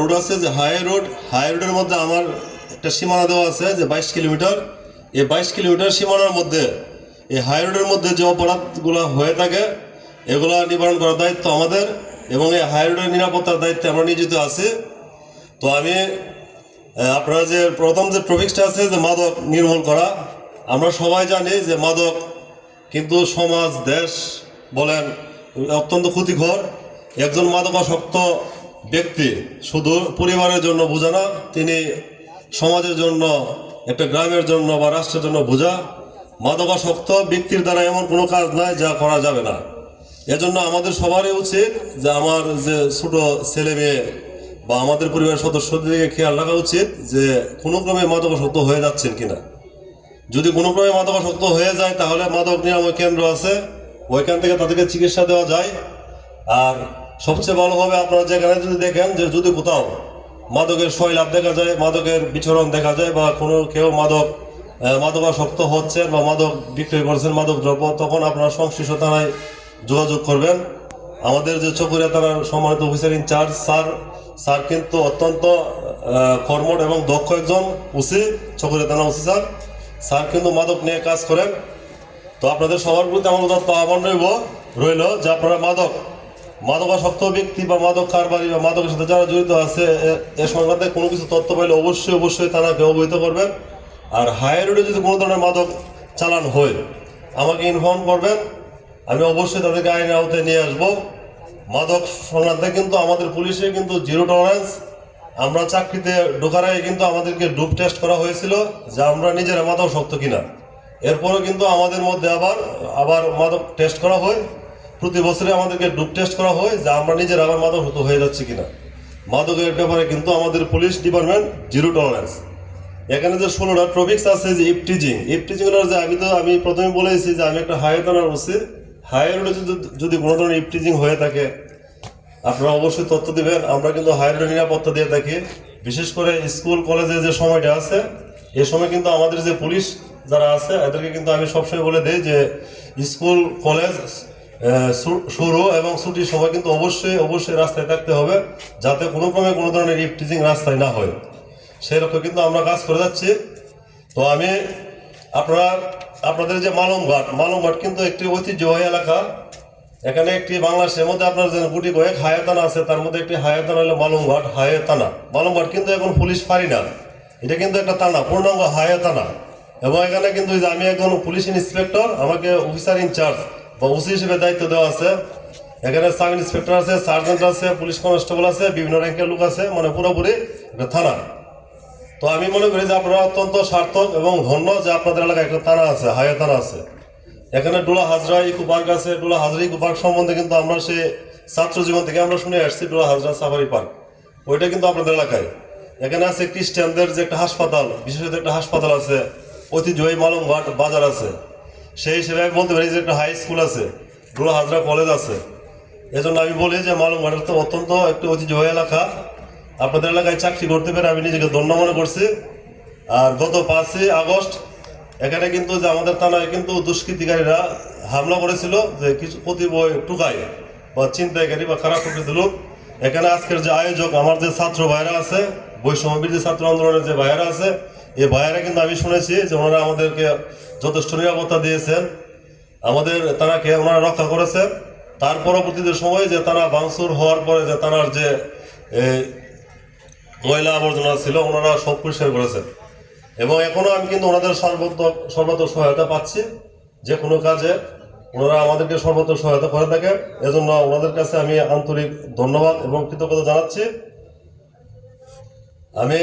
Road আছে যে high road high রোডের মধ্যে আমার একটা সীমানা দেওয়া আছে যে বাইশ কিলোমিটার। এই বাইশ কিলোমিটার সীমানার মধ্যে, এই হাই রোডের মধ্যে যে অপরাধগুলো হয়ে থাকে, এগুলো নিবারণ করার দায়িত্ব আমাদের এবং এই হাই রোডের নিরাপত্তার দায়িত্বে আমরা নিয়োজিত আছি। তো আমি আপনারা যে প্রথম যে টপিক্সটা আছে যে মাদক নির্মূল করা, আমরা সবাই জানি যে মাদক কিন্তু সমাজ, দেশ বলেন, অত্যন্ত ক্ষতিকর। একজন মাদকাসক্ত ব্যক্তি শুধু পরিবারের জন্য বোঝা না, তিনি সমাজের জন্য, একটা গ্রামের জন্য বা রাষ্ট্রের জন্য বোঝা। মাদকাসক্ত ব্যক্তির দ্বারা এমন কোনো কাজ নাই যা করা যাবে না। এজন্য আমাদের সবারই উচিত যে আমার যে ছোট ছেলে মেয়ে বা আমাদের পরিবারের সদস্যদের দিকে খেয়াল রাখা উচিত যে কোনো ক্রমে মাদকাসক্ত হয়ে যাচ্ছেন কিনা। যদি কোনো ক্রমে মাদকাসক্ত হয়ে যায়, তাহলে মাদক নিরাময় কেন্দ্র আছে। ওইখান থেকে তাদেরকে চিকিৎসা দেওয়া যায়। আর সবচেয়ে ভালো হবে আপনারা যেখানে যদি দেখেন যে যদি কোথাও মাদকের শৈলাভ দেখা যায় মাদকের বিচরণ দেখা যায় বা কোনো কেউ মাদক মাদকাসক্ত হচ্ছেন বা মাদক বিক্রয় করছেন মাদক দ্রব্য তখন আপনারা সংশ্লিষ্ট থানায় যোগাযোগ করবেন। আমাদের যে চকুরিয়া থানার সম্মানিত অফিসার ইনচার্জ স্যার স্যার কিন্তু অত্যন্ত আহ, কর্মঠ এবং দক্ষ একজন উসি চকুরিয়া থানা উসি স্যার। স্যার কিন্তু মাদক নিয়ে কাজ করেন। তো আপনাদের সবার প্রতি আমার আহ্বান রইব রইল যে আপনারা মাদক মাদকাসক্ত ব্যক্তি বা মাদক কারবারি বা মাদকের সাথে যারা জড়িত আছে, এ- সংক্রান্তে কোনো কিছু তথ্য পাইলে অবশ্যই অবশ্যই থানাকে অবহিত করবেন। আর হাই রোডে যদি কোনো ধরনের মাদক চালান হয়, আমাকে ইনফর্ম করবেন। আমি অবশ্যই তাদেরকে আইনের আওতায় নিয়ে আসব। মাদক সংক্রান্তে কিন্তু আমাদের পুলিশে কিন্তু জিরো টলারেন্স আমরা চাকরিতে ঢোকার আগে কিন্তু আমাদেরকে ডুপ টেস্ট করা হয়েছিল যে আমরা নিজেরা মাদক শক্ত কিনা। এরপরেও কিন্তু আমাদের মধ্যে আবার আবার মাদক টেস্ট করা হয়। প্রতি বছরে আমাদেরকে ডুপ টেস্ট করা হয়, যে আমরা নিজেরা আবার মাদক শক্ত হয়ে যাচ্ছি কিনা। মাদকের ব্যাপারে কিন্তু আমাদের পুলিশ ডিপার্টমেন্ট জিরো টলারেন্স এখানে যে ষোলোটা টপিক্স আছে যে ইপটিজিং ইপটিজিং যে আমি তো, আমি প্রথমে বলেছি যে আমি একটা হায়ার থানার ওসি হায়ার যদি কোনো ধরনের ইপটিজিং হয়ে থাকে, আপনারা অবশ্যই তথ্য দেবেন। আমরা কিন্তু হায়ার নিরাপত্তা দিয়ে থাকি। বিশেষ করে স্কুল, কলেজে যে সময়টা আছে, এ সময় কিন্তু আমাদের যে পুলিশ যারা আছে, এদেরকে কিন্তু আমি সবসময় বলে দিই যে স্কুল, কলেজ শুরু এবং ছুটির সময় কিন্তু অবশ্যই অবশ্যই রাস্তায় থাকতে হবে যাতে কোনো ক্রমে কোনো ধরনের ইপটিজিং রাস্তায় না হয়। সেই লক্ষ্যে কিন্তু আমরা কাজ করে যাচ্ছি। তো আমি আপনারা, আপনাদের যে মালমঘাট মালমঘাট কিন্তু একটি ঐতিহ্যবাহী এলাকা। এখানে একটি বাংলাদেশের মধ্যে আপনার যে গুটি কয়েক হায়াতানা আছে, তার মধ্যে একটি হায়াতানা হলো মালমঘাট হায়াতানা মালমঘাট কিন্তু এখন পুলিশ পারি না। এটা কিন্তু একটা টানা, পূর্ণাঙ্গ হায়াতানা এবং এখানে কিন্তু আমি একজন পুলিশ ইন্সপেক্টর, আমাকে অফিসার ইনচার্জ বা ওসি হিসেবে দায়িত্ব দেওয়া আছে। এখানে সাব ইন্সপেক্টর আছে, সার্জেন্ট আছে, পুলিশ কনস্টেবল আছে, বিভিন্ন র্যাঙ্কের লোক আছে মানে পুরোপুরি একটা থানা। তো আমি মনে করি যে আপনারা অত্যন্ত সার্থক এবং ধন্য যে আপনাদের এলাকায় একটা থানা আছে হায়া থানা আছে। এখানে ডোলা হাজরা ইকো পার্ক আছে, ডোলা হাজরা ইকো পার্ক সম্বন্ধে কিন্তু আমরা সে ছাত্র জীবন থেকে আমরা শুনে আসছি, ডোলা হাজরা সাফারি পার্ক। ওইটা কিন্তু আপনাদের এলাকায়। এখানে আছে খ্রিস্টানদের যে একটা হাসপাতাল, বিশেষত একটা হাসপাতাল আছে ঐতিহ্যবাহী মালমঘাট বাজার আছে। সেই হিসেবে আমি বলতে পারি যে একটা হাই স্কুল আছে ডোলা হাজরা কলেজ আছে। এজন্য আমি বলি যে মালমঘাটের তো অত্যন্ত একটি ঐতিহ্যবাহী এলাকা। আপনাদের এলাকায় চাকরি করতে পেরে আমি নিজেকে ধন্য মনে করছি। আর গত পাঁচই আগস্ট এখানে কিন্তু যে আমাদের থানায় কিন্তু দুষ্কৃতিকারীরা হামলা করেছিল, যে কিছু প্রতি বই টুকাই বা চিন্তাইকারী বা খারাপ প্রকৃতির লোক। এখানে আজকের যে আয়োজক, আমার যে ছাত্র ভাইরা আছে বৈষম্য বিরোধী ছাত্র আন্দোলনের যে ভাইরা আছে এই ভাইয়েরা কিন্তু আমি শুনেছি যে ওনারা আমাদেরকে যথেষ্ট নিরাপত্তা দিয়েছেন। আমাদের তারাকে ওনারা রক্ষা করেছেন। তার পরবর্তীতে সময় যে তারা বাংসুর হওয়ার পরে যে তারার যে ময়লা আবর্জনা ছিল, ওনারা সব পরিষ্কার করেছেন। এবং এখনও আমি কিন্তু ওনাদের সর্বত্র সর্বত্র সহায়তা পাচ্ছি। যে কোনো কাজে ওনারা আমাদেরকে সর্বত্র সহায়তা করে থাকেন। এজন্য ওনাদের কাছে আমি আন্তরিক ধন্যবাদ এবং কৃতজ্ঞতা জানাচ্ছি। আমি